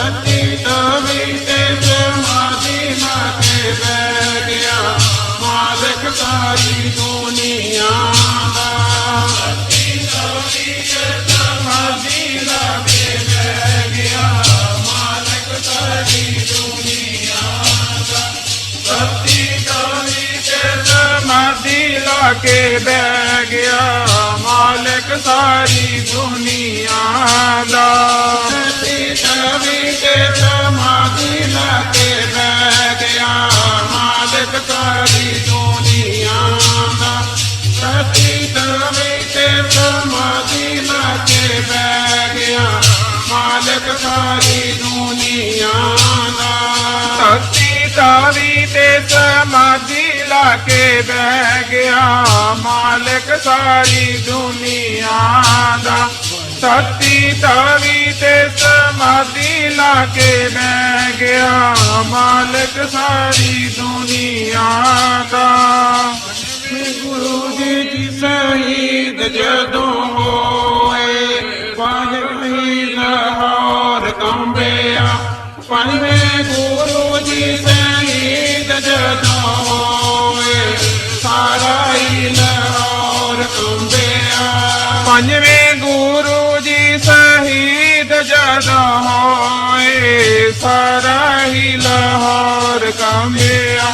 ਸੱਚੀ ਤਵੀ ਤੇ ਸਮਾਧੀ ਲਾ ਕੇ ਬਹਿ ਗਿਆ। ਮਾਲਕ ਸਾਰੀ ਦੁਨੀਆ ਦਾ। ਸੱਚੀ ਤਵੀ ਤੇ ਸਮਾਧੀ ਲਾ ਕੇ ਬਹਿ ਗਿਆ। ਮਾਲਕ ਸਾਰੀ ਦੁਨੀਆ ਦਾ। ਸੱਚੀ ਤਵੀ ਤੇ ਸਮਾਧੀ ਲਾ ਕੇ ਬਹਿ ਗਿਆ। ਮਾਲਕ ਸਾਰੀ ਦੁਨੀਆ ਦਾ। ਲਾ ਕੇ ਬਹਿ ਗਿਆ ਮਾਲਕ ਸਾਰੀ ਦੁਨੀਆ ਦਾ। ਸੱਚੀ ਤਾਵੀ ਤੇ ਸਮਾਧੀ ਲਾ ਕੇ ਬਹਿ ਗਿਆ ਮਾਲਕ ਸਾਰੀ ਦੁਨੀਆ ਦਾ। ਗੁਰੂ ਜੀ ਦੀ ਸ਼ਹੀਦ ਜਦੋਂ ਹੋਏ ਪਾਣੀ ਲਾਹੌਰ ਕੰਬਿਆ। ਪੰਜਵੇਂ ਗੁਰੂ ਜੀ ਸ਼ਹੀਦ ਪੰਜਵੇਂ ਗੁਰੂ ਜੀ ਸ਼ਹੀਦ ਜਦ ਹੋਏ ਸਾਰਾ ਹੀ ਲਾਹੌਰ ਕੰਬਿਆ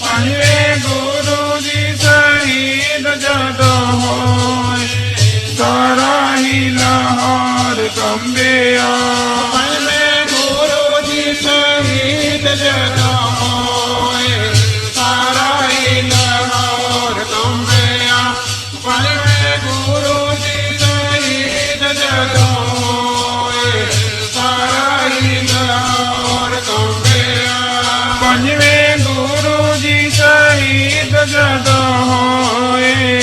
ਪੰਜਵੇਂ ਗੁਰੂ ਜੀ ਸ਼ਹੀਦ ਜਦ ਹੋਏ ਸਾਰਾ ਹੀ ਲਾਹੌਰ ਕੰਬਿਆ ਪੰਜਵੇਂ ਗੁਰੂ ਜੀ ਸ਼ਹੀਦ ਜਦੋਂ ਜਦ ਹੋਏ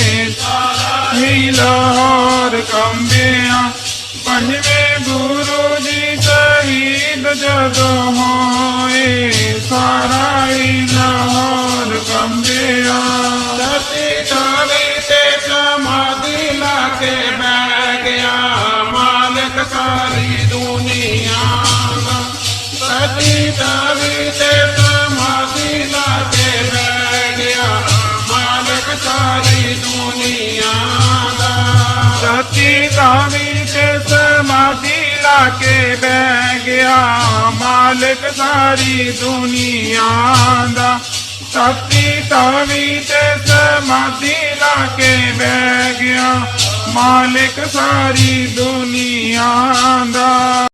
ਹੀ ਲਾਹੌਰ ਕੰਬਿਆ, ਪੰਜਵੇਂ ਗੁਰੂ ਜੀ ਸ਼ਹੀਦ ਜਦੋਂ ਹੋਏ ਸਾਰਾ ਹੀ ਲਾਹੌਰ ਕੰਬਿਆ। ਸਤੀ ਤਾਵੇ ਤੇ ਸਮਾਧੀ ਲਾ ਕੇ ਬਹਿ ਗਿਆ ਮਾਲਕ ਸਾਰੀ ਦੁਨੀਆ ਦਾ। ਸਤੀ ਤਾਵੇ ਤੇ ਸਤੀ ਤਾਵੀ ਤੇ ਸਮਾਧੀ ਲਾ ਕੇ ਬਹਿ ਗਿਆ। ਮਾਲਕ ਸਾਰੀ ਦੁਨੀਆ ਦਾ। ਸਤੀ ਤਾਵੀ ਤੇ ਸਮਾਧੀ ਲਾ ਕੇ ਬਹਿ ਗਿਆ। ਮਾਲਕ ਸਾਰੀ ਦੁਨੀਆ ਦਾ।